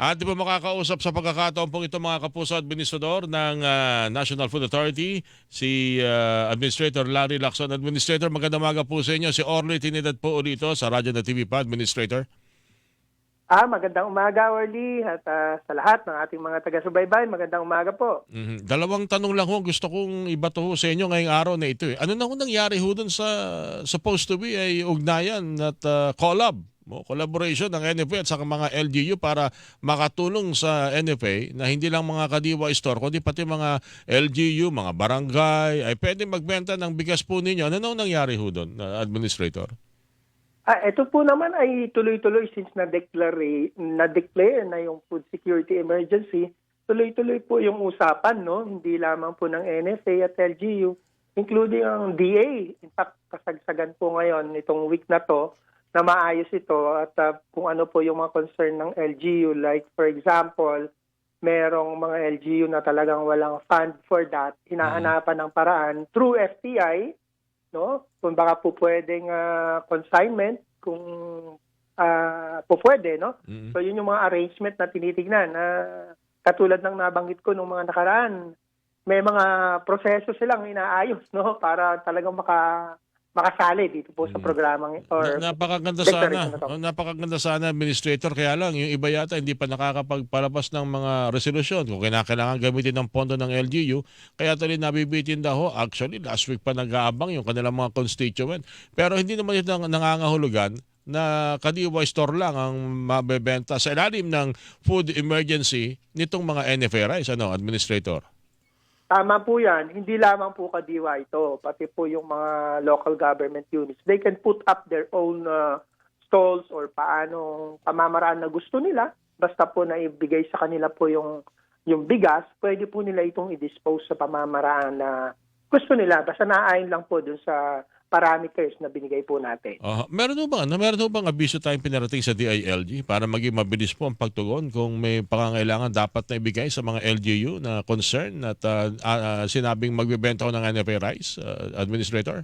At di ba makakausap sa pagkakataon pong ito mga kapuso administrador ng ah, National Food Authority, si ah, Administrator Larry Lacson. Administrator, magandang umaga po sa inyo. Si Orly Tinidad po ulito sa Radyo na TV pa, Administrator. Ah, magandang umaga, Orly, at ah, sa lahat ng ating mga taga-subaybay, magandang umaga po. Mhm. Dalawang tanong lang ho gusto kong ibato ho sa inyo ngayong araw na ito. Eh. Ano na ho nangyari ho dun sa supposed to be ay ugnayan at ah, collab mo collaboration ng NFA at saka mga LGU para makatulong sa NFA na hindi lang mga kadiwa store kundi pati mga LGU, mga barangay ay pwede magbenta ng bigas po ninyo. Ano na ho nangyari ho doon, Administrator? Ah, ito po naman ay tuloy-tuloy since na-declare, na-declare na yung food security emergency, tuloy-tuloy po yung usapan, no? Hindi lamang po ng NFA at LGU, including ang DA. In fact, kasagsagan po ngayon itong week na to na maayos ito at ah, kung ano po yung mga concern ng LGU. Like, for example, merong mga LGU na talagang walang fund for that, hinahanapan ng paraan through FTI, no? Kung baka po pwedeng ah, consignment, kung ah, po pwede, no? Mhm. So yun yung mga arrangement na tinitignan na katulad ng nabanggit ko nung mga nakaraan, may mga proseso silang inaayos, no? Para talagang maka makasali dito po sa Mm. programang or Na, napakaganda declaration sana. na to. Oh, napakaganda sana administrator kaya lang yung iba yata hindi pa nakakapagpalabas ng mga resolusyon kung kinakailangan gamitin ng pondo ng LGU kaya tuloy nabibitin daw ho. actually last week pa nag-aabang yung kanilang mga constituent pero hindi naman ito nang- nangangahulugan na kadiwa store lang ang mabebenta sa ilalim ng food emergency nitong mga NFA rice ano administrator Tama po yan. Hindi lamang po kadiwa ito, pati po yung mga local government units. They can put up their own uh, stalls or paano pamamaraan na gusto nila. Basta po na ibigay sa kanila po yung yung bigas, pwede po nila itong i-dispose sa pamamaraan na gusto nila. Basta naayon lang po dun sa parameters na binigay po natin. Ah, meron ho ba? Na meron ho bang abiso tayong pinarating sa DILG para maging mabilis po ang pagtugon kung may pangangailangan dapat na ibigay sa mga LGU na concern at ah, ah, sinabing magbebenta ko ng NFA rice, ah, Administrator?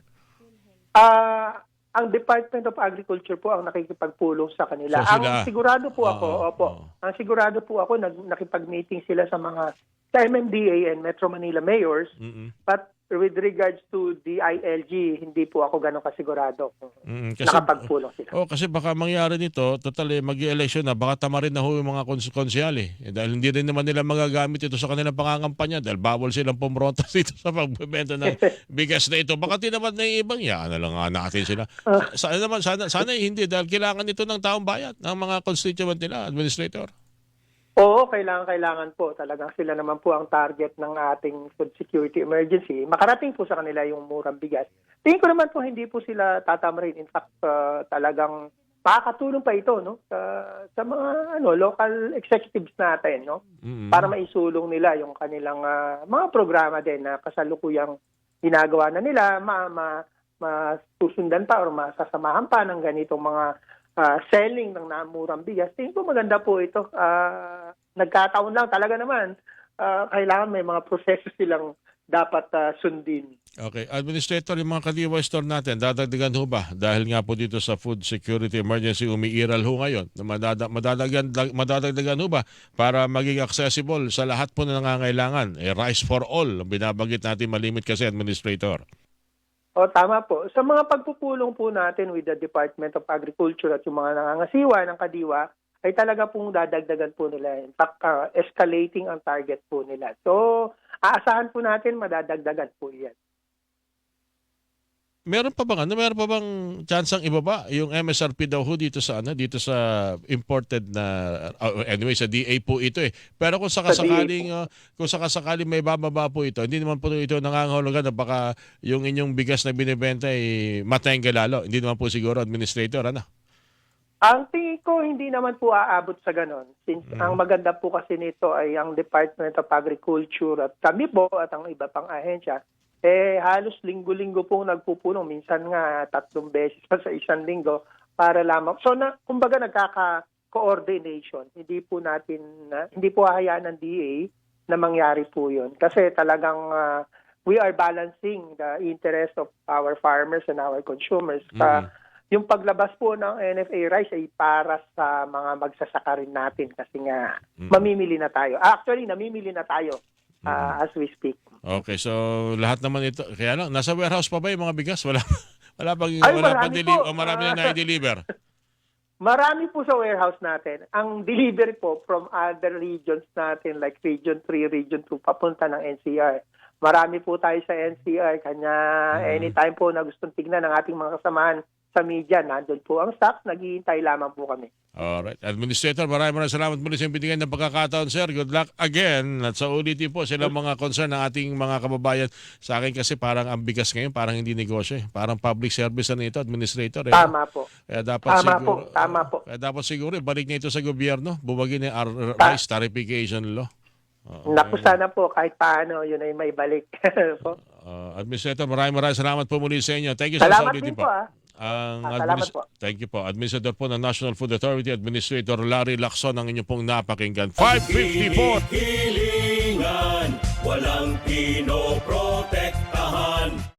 Ah, ang Department of Agriculture po ang nakikipagpulong sa kanila. So, sila- ang sigurado po ako, Oo, opo. oo. Ang sigurado po ako nag nakipag-meeting sila sa mga sa MMDA and Metro Manila mayors, Mm-mm. but with regards to DILG, hindi po ako ganun kasigurado kung Mm, kasi, nakapagpulong sila. oh, kasi baka mangyari nito, total eh, mag-election na, baka tama rin na ho yung mga kons- konsyali. Eh, dahil hindi rin naman nila magagamit ito sa kanilang pangangampanya dahil bawal silang pumoronta dito sa pagbebenta ng bigas na ito. Baka tinaman na yung ibang, yan na lang nga natin sila. Sa- Sana naman, sana, sana hindi dahil kailangan ito ng taong bayan, ng mga constituent nila, administrator. Oo, kailangan kailangan po. Talagang sila naman po ang target ng ating food security emergency. Makarating po sa kanila yung murang bigas. Tingin ko naman po hindi po sila tatamarin. In fact, uh, talagang makakatulong pa ito no sa, sa mga ano local executives natin no Mm. para maisulong nila yung kanilang ah, mga programa din na kasalukuyang ginagawa na nila ma, ma masusundan pa or masasamahan pa ng ganitong mga ah, selling ng namurang bigas. Tingin ko maganda po ito. Ah, nagkataon lang talaga naman. ah, kailangan may mga proseso silang dapat ah, sundin. Okay. Administrator, yung mga kadiwa store natin, dadagdagan ho ba? Dahil nga po dito sa food security emergency, umiiral ho ngayon. Madada, madadagan, madadagdagan ho ba para maging accessible sa lahat po na nangangailangan? Eh, rice for all, binabagit natin malimit kasi, Administrator. O tama po. Sa mga pagpupulong po natin with the Department of Agriculture at yung mga nangangasiwa ng kadiwa, ay talaga pong dadagdagan po nila. In fact, ah, escalating ang target po nila. So, aasahan po natin madadagdagan po yan. Meron pa bang ano? Meron pa bang chance ang ibaba yung MSRP daw ho dito sa ano dito sa imported na uh, anyway sa DA po ito eh. Pero kung sakasakaling uh, kung sakasakaling may bababa po ito, hindi naman po ito nangangahulugan na baka yung inyong bigas na binebenta ay matengga lalo. Hindi naman po siguro administrator ano. Ang tingin ko, hindi naman po aabot sa ganon. Since Mm. ang maganda po kasi nito ay ang Department of Agriculture at kami po at ang iba pang ahensya, eh halos linggo-linggo pong nagpupulong. Minsan nga tatlong beses pa sa isang linggo para lamang. So, na, kumbaga nagkaka-coordination. Hindi po natin, na- hindi po hahayaan ng DA na mangyari po yun. Kasi talagang ah, we are balancing the interest of our farmers and our consumers. Mm. yung paglabas po ng NFA rice ay para sa mga magsasaka rin natin kasi nga Mm. mamimili na tayo. Actually, namimili na tayo ah, as we speak. Okay, so lahat naman ito, kaya lang, nasa warehouse pa ba yung mga bigas? Wala, wala pang, Ay, wala pang marami deli- po. o marami na na-deliver. Marami po sa warehouse natin. Ang delivery po from other regions natin like Region 3, Region 2, papunta ng NCR. Marami po tayo sa NCR. Kanya Mm. anytime po na gustong tignan ng ating mga kasamahan sa media, nandun po ang stock, naghihintay lamang po kami. Alright. Administrator, maraming maraming salamat muli sa binigay ng pagkakataon, sir. Good luck again. At sa ulitin po sila mga concern ng ating mga kababayan. Sa akin kasi parang ang bigas ngayon, parang hindi negosyo. eh. Parang public service na ito, administrator. Eh. Tama po. Kaya dapat Tama siguro, po, tama po. Kaya dapat siguro, balik niya ito sa gobyerno. Bumagin yung rice tarification law. Oo. Naku sana po kahit paano yun ay may balik. po. Uh, Administrator, maraming maraming salamat po muli sa inyo. Thank you Salamat sa ulitin din po ah. Ang Ah, salamat po. Thank you po. Administrator po ng National Food Authority, Administrator Larry Lacson, ang inyong pong napakinggan. 554! Hilingan, walang Pinoy